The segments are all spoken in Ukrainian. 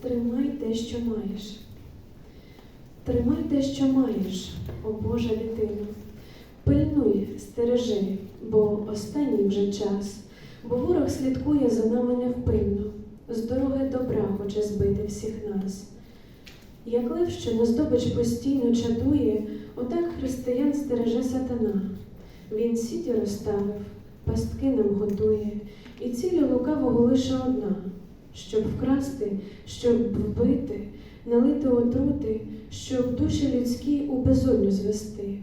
Тримай те, що маєш. Тримай те, що маєш, о Божа дитино. Пильнуй, стережи, бо останній вже час, бо ворог слідкує за нами невпинно, з дороги добра хоче збити всіх нас. Як лев, що на здобич постійно чадує, отак християн стереже сатана. Він сіті розставив, пастки нам готує, і цілі лукавого лише одна, щоб вкрасти, щоб вбити, налити отрути, щоб душі людські у безодню звести.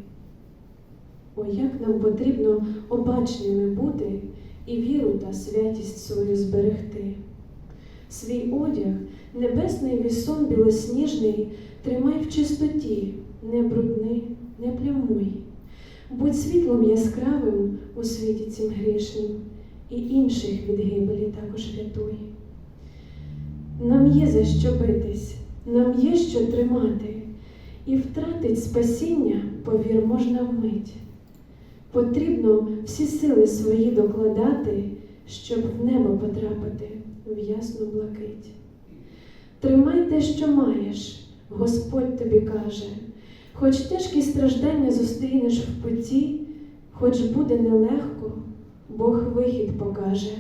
О, як нам потрібно обачними бути і віру та святість свою зберегти. Свій одяг, небесний вісон білосніжний, тримай в чистоті, не брудни, не плямуй. Будь світлом яскравим у світі цім грішнім, і інших від гибелі також рятуй. Є за що битись, нам є що тримати, і втратить спасіння, повір, можна вмить. Потрібно всі сили свої докладати, щоб в небо потрапити в ясну блакить. Тримай те, що маєш, Господь тобі каже, хоч тяжкі страждання зустрінеш в путі, хоч буде нелегко, Бог вихід покаже,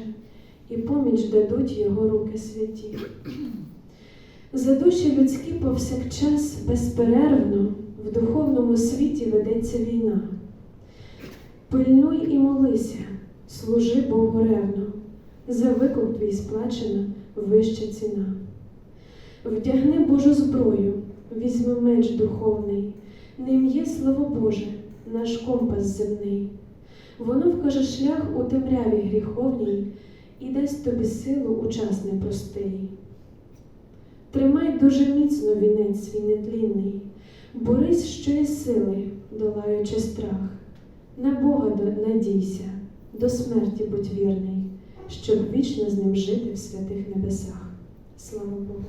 і поміч дадуть його руки святі. За душі людські повсякчас безперервно в духовному світі ведеться війна. Пильнуй і молися, служи Богу ревно, за викуп твій сплачена вища ціна. Вдягни Божу зброю, візьми меч духовний, ним є слово Боже, наш компас земний. Воно вкаже шлях у темряві гріховній і дасть тобі силу у час непростий. Тримай дуже міцно вінець свій нетлінний, борись що є сили, долаючи страх. На Бога надійся, до смерті будь вірний, щоб вічно з ним жити в святих небесах. Слава Богу!